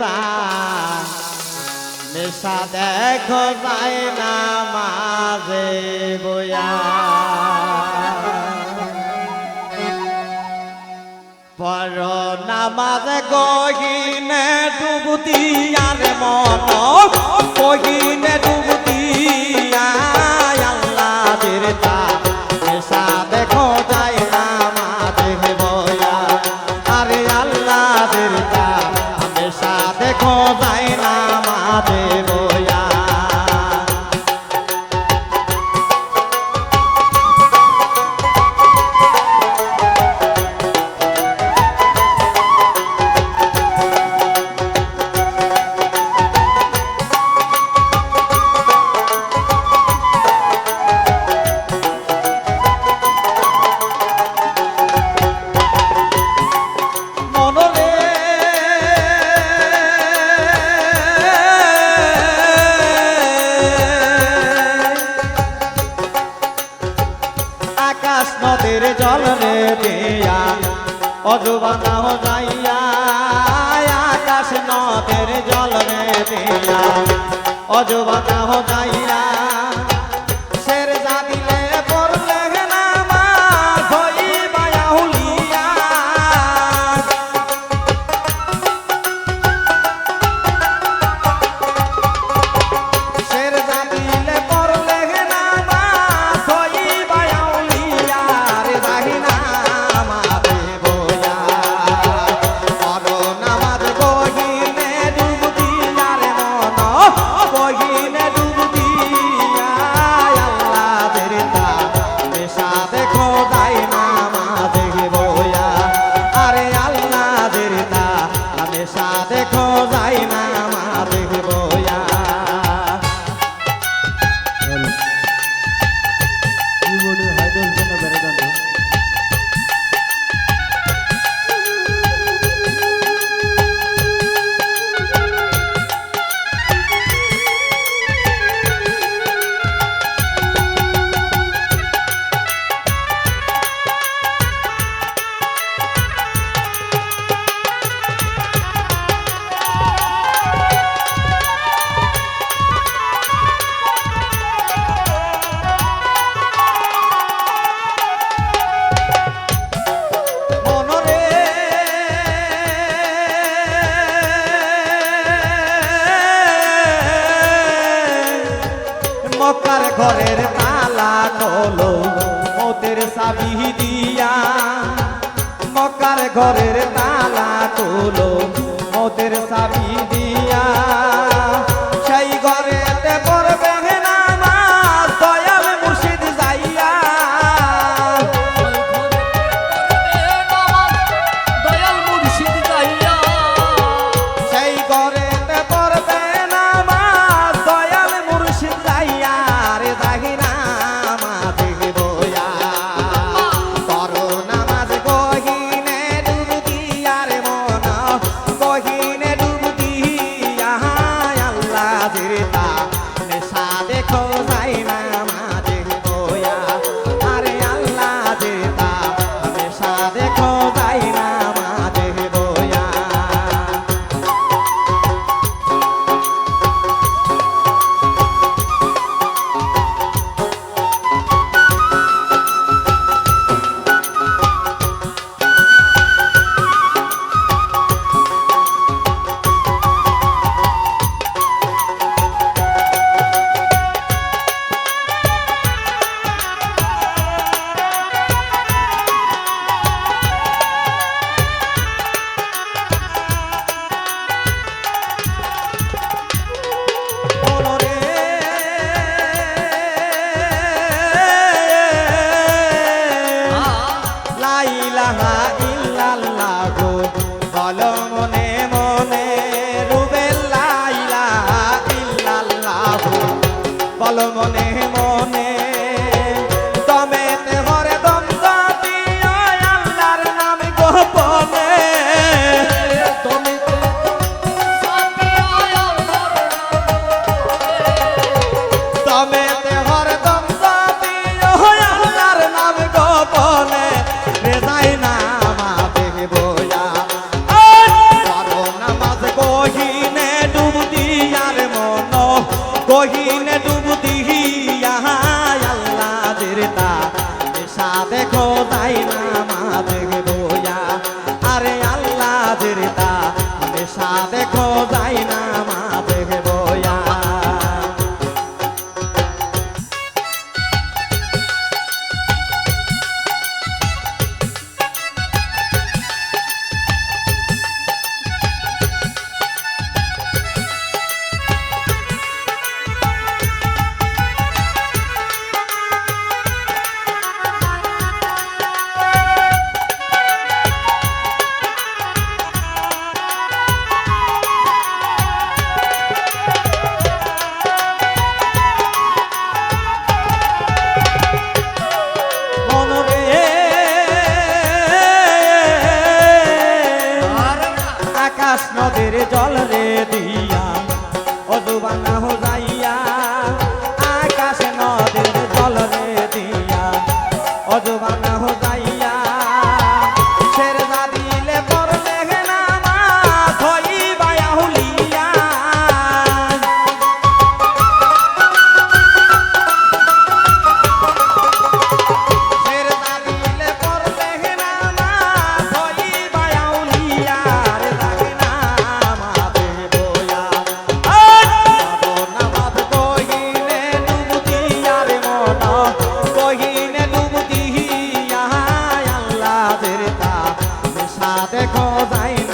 তা নেশা দেখো যায় না মাঝে বয়া পর নামাজ গহিনে ডুবুতি আর মন, গহিনে ডুবুতি আল্লাহ দেরতা নেশা দেখো যায় না মাঝে বয়া আরে আল্লাহ দেরতা জল রে দিয়া। হো যাইয়া আকাশ নদীর জল রে দিয়া। হো যাইয়া মক্কার ঘরের তালা খোলো ওদের সাবি দিয়া। মক্কার ঘরের তালা খোলো ওদের সাবি দিয়া। নেশা